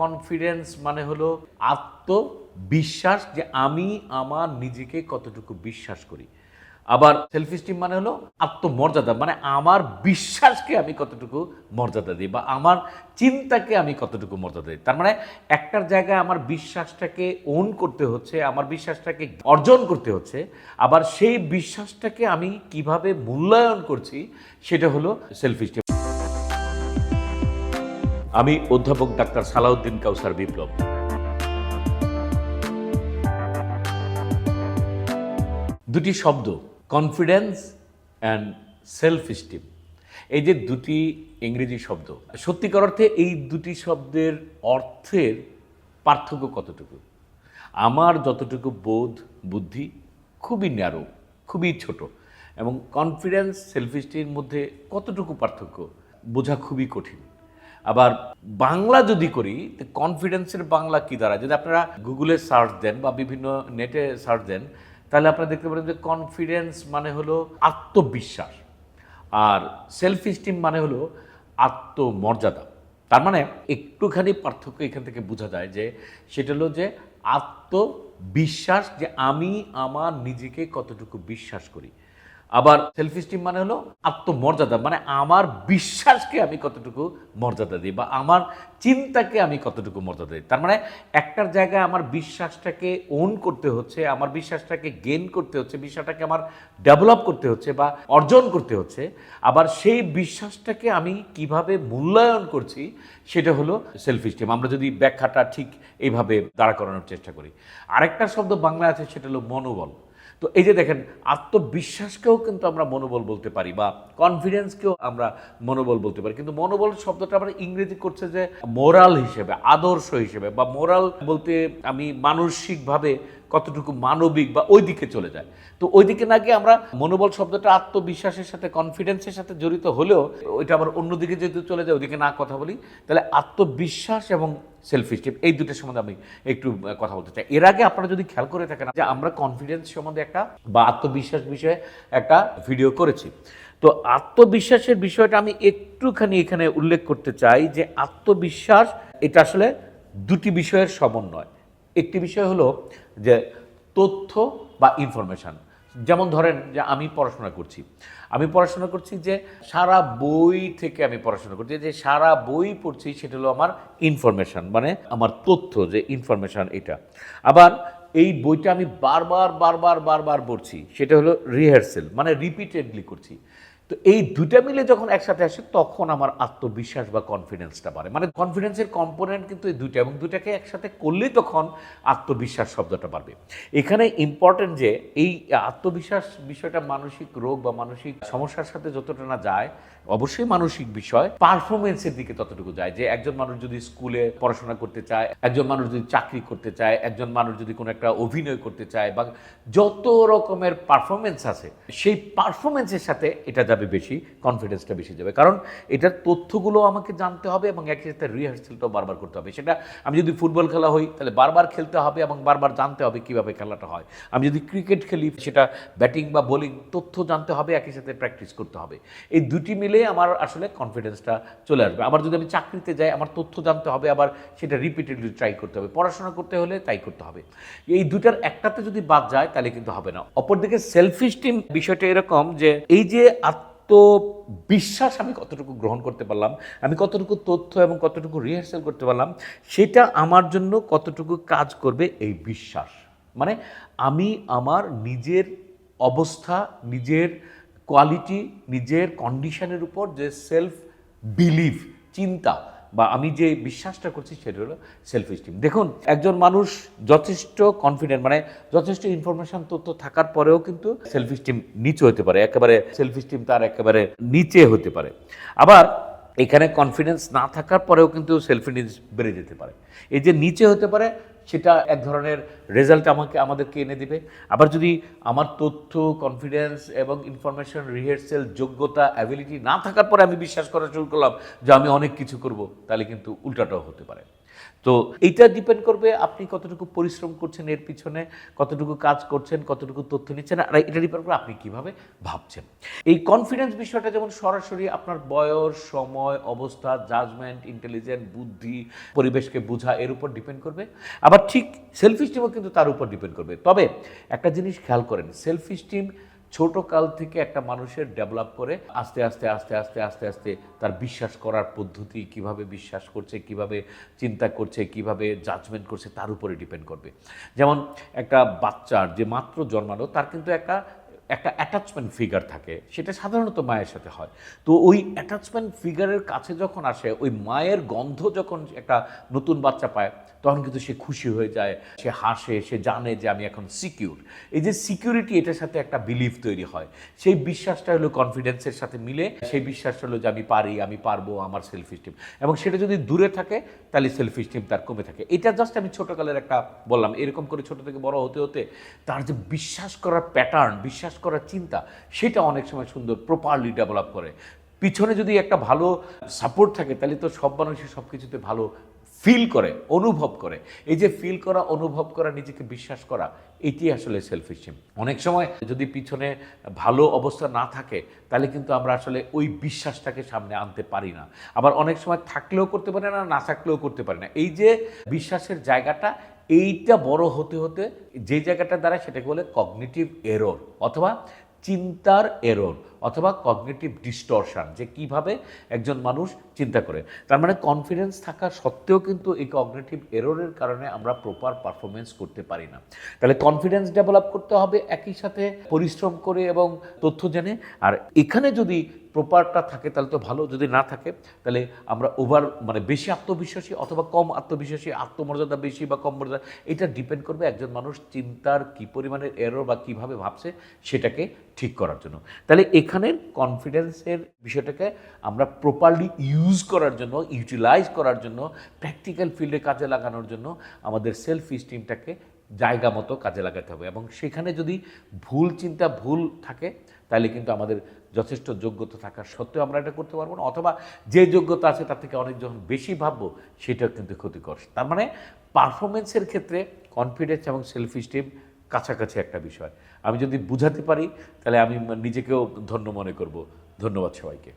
Confidence মানে হলো আত্মবিশ্বাস যে আমি, আমার নিজেকে কতটুকু বিশ্বাস করি। আবার সেলফ স্টিম মানে হলো আত্মমর্যাদা মানে আমার বিশ্বাসকে আমি কতটুকু মর্যাদা দিই বা আমার চিন্তাকে আমি কতটুকু মর্যাদা দিই। তার মানে একটার জায়গায় আমার বিশ্বাসটাকে ওন করতে হচ্ছে, আমার বিশ্বাসটাকে অর্জন করতে হচ্ছে, আবার সেই বিশ্বাসটাকে আমি কীভাবে মূল্যায়ন করছি সেটা হলো সেলফ স্টিম আমি অধ্যাপক ডাক্তার সালাউদ্দিন কাউসার বিপ্লব। দুটি শব্দ কনফিডেন্স অ্যান্ড সেলফ স্টিম এই যে দুটি ইংরেজি শব্দ, সত্যিকার অর্থে এই দুটি শব্দের অর্থের পার্থক্য কতটুকু? আমার যতটুকু বোধ, বুদ্ধি খুবই ন্যারো খুবই ছোট এবং কনফিডেন্স সেলফ স্টিমের মধ্যে কতটুকু পার্থক্য বোঝা খুবই কঠিন। আবার বাংলা যদি করি কনফিডেন্সের বাংলা কী দ্বারা যদি আপনারা গুগলে সার্চ দেন বা বিভিন্ন নেটে সার্চ দেন, তাহলে আপনারা দেখতে পারেন যে কনফিডেন্স মানে হলো আত্মবিশ্বাস। আর সেলফ স্টিম মানে হলো আত্মমর্যাদা। তার মানে একটুখানি পার্থক্য এখান থেকে বোঝা যায় যে, সেটা হলো যে আত্মবিশ্বাস যে আমি, আমার, নিজেকে কতটুকু বিশ্বাস করি। আবার সেলফ স্টিম মানে হলো আত্মমর্যাদা মানে আমার বিশ্বাসকে আমি কতটুকু মর্যাদা দিই বা আমার চিন্তাকে আমি কতটুকু মর্যাদা দিই। তার মানে একটার জায়গায় আমার বিশ্বাসটাকে ওন করতে হচ্ছে, আমার বিশ্বাসটাকে গেন করতে হচ্ছে, বিশ্বাসটাকে আমার ডেভেলপ করতে হচ্ছে বা অর্জন করতে হচ্ছে, আবার সেই বিশ্বাসটাকে আমি কীভাবে মূল্যায়ন করছি সেটা হলো সেলফ স্টিম আমরা যদি ব্যাখ্যাটা ঠিক এইভাবে দাঁড়া করানোর চেষ্টা করি। আরেকটা শব্দ বাংলায় আছে, সেটা হলো মনোবল। তো এই যে দেখেন, আত্মবিশ্বাসকেও কিন্তু আমরা মনোবল বলতে পারি বা কনফিডেন্সকেও আমরা মনোবল বলতে পারি। কিন্তু মনোবল শব্দটা আমরা ইংরেজি করছে যে মোরাল হিসেবে, আদর্শ হিসেবে বা মোরাল বলতে আমি মানসিকভাবে কতটুকু মানবিক বা ওই দিকে চলে যায়। তো ওই দিকে না গিয়ে আমরা মনোবল শব্দটা আত্মবিশ্বাসের সাথে কনফিডেন্সের সাথে জড়িত হলেও ওইটা আবার অন্যদিকে যদি চলে যায়, ওইদিকে না কথা বলি, তাহলে আত্মবিশ্বাস এবং সেলফ স্টিম এই দুটোর সম্বন্ধে আমি একটু কথা বলতে চাই। এর আগে আপনারা যদি খেয়াল করে থাকেন যে আমরা কনফিডেন্স সম্বন্ধে একটা বা আত্মবিশ্বাস বিষয়ে একটা ভিডিও করেছি। তো আত্মবিশ্বাসের বিষয়টা আমি একটুখানি এখানে উল্লেখ করতে চাই যে আত্মবিশ্বাস এটা আসলে দুটি বিষয়ের সমন্বয়। একটি বিষয় হলো যে তথ্য বা ইনফরমেশান যেমন ধরেন যে আমি পড়াশোনা করছি। আমি পড়াশোনা করছি যে সারা বই থেকে আমি পড়াশোনা করছি। যে সারা বই পড়ছি সেটা হলো আমার ইনফরমেশান মানে আমার তথ্য যে ইনফরমেশান এটা। আবার এই বইটা আমি বারবার বারবার বারবার পড়ছি, সেটা হলো রিহার্সেল মানে রিপিটেডলি করছি। তো এই দুইটা মিলে যখন একসাথে আসে, তখন আমার আত্মবিশ্বাস বা কনফিডেন্সটা বাড়ে। মানে কনফিডেন্সের কম্পোনেন্ট কিন্তু এই দুইটা, এবং দুইটাকে একসাথে করলেই তখন আত্মবিশ্বাস শব্দটা বাড়বে। এখানে ইম্পর্টেন্ট যে, এই আত্মবিশ্বাস বিষয়টা মানসিক রোগ বা মানসিক সমস্যার সাথে যতটা না যায়, অবশ্যই মানসিক বিষয় পারফরমেন্সের দিকে ততটুকু যায়। যে একজন মানুষ যদি স্কুলে পড়াশোনা করতে চায়, একজন মানুষ যদি চাকরি করতে চায়, একজন মানুষ যদি কোনো একটা অভিনয় করতে চায়, বা যত রকমের পারফরমেন্স আছে, সেই পারফরমেন্সের সাথে এটা যাবে বেশি কনফিডেন্সটা বেশি যাবে। কারণ এটার তথ্যগুলো আমাকে জানতে হবে এবং একই সাথে রিহার্সেলটাও বারবার করতে হবে। সেটা আমি যদি ফুটবল খেলা হই, তাহলে বারবার খেলতে হবে এবং বারবার জানতে হবে কীভাবে খেলাটা হয়। আমি যদি ক্রিকেট খেলি, সেটা ব্যাটিং বা বোলিং তথ্য জানতে হবে, একই সাথে প্র্যাকটিস করতে হবে। এই দুটি মিলে আমার আসলে কনফিডেন্সটা চলে আসবে। আবার যদি আমি চাকরিতে যাই, আমার তথ্য জানতে হবে, আবার সেটা রিপিটেডলি ট্রাই করতে হবে। পড়াশোনা করতে হলে তাই করতে হবে। এই দুটার একটাতে যদি বাদ যায়, তাহলে কিন্তু হবে না। অপরদিকে সেলফ স্টিম বিষয়টা এরকম যে, এই যে আত্মবিশ্বাস আমি কতটুকু গ্রহণ করতে পারলাম, আমি কতটুকু তথ্য এবং কতটুকু রিহার্সাল করতে পারলাম, সেটা আমার জন্য কতটুকু কাজ করবে এই বিশ্বাস। মানে আমি আমার নিজের অবস্থা, নিজের কোয়ালিটি নিজের কন্ডিশনের উপর যে সেলফ বিলিভ চিন্তা বা আমি যে বিশ্বাসটা করছি সেটা হলো সেলফ স্টিম দেখুন, একজন মানুষ যথেষ্ট কনফিডেন্ট মানে যথেষ্ট ইনফরমেশন তথ্য থাকার পরেও কিন্তু সেলফ স্টিম নিচে হতে পারে, একেবারে সেলফ স্টিম তার একেবারে নিচে হতে পারে। আবার এখানে কনফিডেন্স না থাকার পরেও কিন্তু সেলফ ইমেজ বেড়ে যেতে পারে। এই যে নিচে হতে পারে সেটা এক ধরনের রেজাল্ট আমাকে, আমাদেরকে এনে দিবে। আবার যদি আমার তথ্য কনফিডেন্স এবং ইনফরমেশন রিহার্সেল যোগ্যতা অ্যাবিলিটি না থাকার পরে আমি বিশ্বাস করা শুরু করলাম যে আমি অনেক কিছু করব, তাহলে কিন্তু উল্টাটাও হতে পারে। তো এইটা ডিপেন্ড করবে আপনি কতটুকু পরিশ্রম করছেন এর পিছনে, কতটুকু কাজ করছেন, কতটুকু তথ্য নিচ্ছেন, আর এটা ডিপেন্ড করবে আপনি কীভাবে ভাবছেন। এই কনফিডেন্স বিষয়টা যেমন সরাসরি আপনার বয়স, সময়, অবস্থা জাজমেন্ট ইন্টেলিজেন্ট বুদ্ধি, পরিবেশকে বোঝা, এর উপর ডিপেন্ড করবে। আবার ঠিক সেলফ স্টিমও কিন্তু তার উপর ডিপেন্ড করবে। তবে একটা জিনিস খেয়াল করেন সেলফ স্টিম ছোট কাল থেকে একটা মানুষের ডেভেলপ করে আস্তে আস্তে আস্তে আস্তে আস্তে আস্তে তার বিশ্বাস করার পদ্ধতি কীভাবে বিশ্বাস করছে, কীভাবে চিন্তা করছে, কীভাবে জাজমেন্ট করছে, তার উপরে ডিপেন্ড করবে। যেমন একটা বাচ্চার যে মাত্র জন্মানো তার কিন্তু একটা একটা অ্যাটাচমেন্ট ফিগার থাকে, সেটা সাধারণত মায়ের সাথে হয়। তো ওই অ্যাটাচমেন্ট ফিগারের কাছে যখন আসে, ওই মায়ের গন্ধ যখন একটা নতুন বাচ্চা পায়, তখন কিন্তু সে খুশি হয়ে যায়, সে হাসে, সে জানে যে আমি এখন সিকিউর এই যে সিকিউরিটি এটার সাথে একটা বিলিফ তৈরি হয়। সেই বিশ্বাসটা হলো কনফিডেন্সের সাথে মিলে, সেই বিশ্বাসটা হলো যে আমি পারি, আমি পারব আমার সেলফ স্টিম এবং সেটা যদি দূরে থাকে, তাহলে সেলফ স্টিম তার কমে থাকে। এটা জাস্ট আমি ছোটোকালের একটা বললাম, এরকম করে ছোট থেকে বড় হতে হতে তার যে বিশ্বাস করার প্যাটার্ন বিশ্বাস করার চিন্তা, সেটা অনেক সময় সুন্দর প্রপারলি ডেভেলপ করে। পিছনে যদি একটা ভালো সাপোর্ট থাকে, তাহলে তো সব মানুষই সব কিছুতে ভালো ফিল করে, অনুভব করে। এই যে ফিল করা, অনুভব করা, নিজেকে বিশ্বাস করা, এটি আসলে সেলফ স্টিম অনেক সময় যদি পিছনে ভালো অবস্থা না থাকে, তাহলে কিন্তু আমরা আসলে ওই বিশ্বাসটাকে সামনে আনতে পারি না। আবার অনেক সময় থাকলেও করতে পারি না না থাকলেও করতে পারি না। এই যে বিশ্বাসের জায়গাটা এইটা বড় হতে হতে যে জায়গাটা দ্বারা সেটাকে বলে কগনিটিভ এরর অথবা চিন্তার এরর অথবা কগনিটিভ ডিস্টরশন যে কীভাবে একজন মানুষ চিন্তা করে। তার মানে কনফিডেন্স থাকা সত্ত্বেও কিন্তু এই কগনিটিভ এররের কারণে আমরা প্রপার পারফরমেন্স করতে পারি না। তাহলে কনফিডেন্স ডেভেলপ করতে হবে একই সাথে পরিশ্রম করে এবং তথ্য জেনে। আর এখানে যদি প্রপারটা থাকে, তাহলে তো ভালো। যদি না থাকে, তাহলে আমরা ওভার মানে বেশি আত্মবিশ্বাসী অথবা কম আত্মবিশ্বাসী, আত্মমর্যাদা বেশি বা কম মর্যাদা, এটা ডিপেন্ড করবে একজন মানুষ চিন্তার কী পরিমাণের এরর বা কীভাবে ভাবছে সেটাকে ঠিক করার জন্য। তাহলে এখানের কনফিডেন্সের বিষয়টাকে আমরা প্রপারলি ইউজ করার জন্য ইউটিলাইজ করার জন্য প্র্যাকটিক্যাল ফিল্ডে কাজে লাগানোর জন্য আমাদের সেলফ স্টিমটাকে জায়গা মতো কাজে লাগাতে হবে। এবং সেখানে যদি ভুল চিন্তা, ভুল থাকে তাহলে কিন্তু আমাদের যথেষ্ট যোগ্যতা থাকা সত্ত্বেও আমরা এটা করতে পারব না। অথবা যে যোগ্যতা আছে তার থেকে অনেক যখন বেশি ভাববো, সেটাও কিন্তু ক্ষতিকর। তার মানে পারফরমেন্সের ক্ষেত্রে কনফিডেন্স এবং সেলফ স্টিম কাছাকাছি একটা বিষয়। আমি যদি বুঝাতে পারি, তাহলে আমি নিজেকেও ধন্য মনে করব। ধন্যবাদ সবাইকে।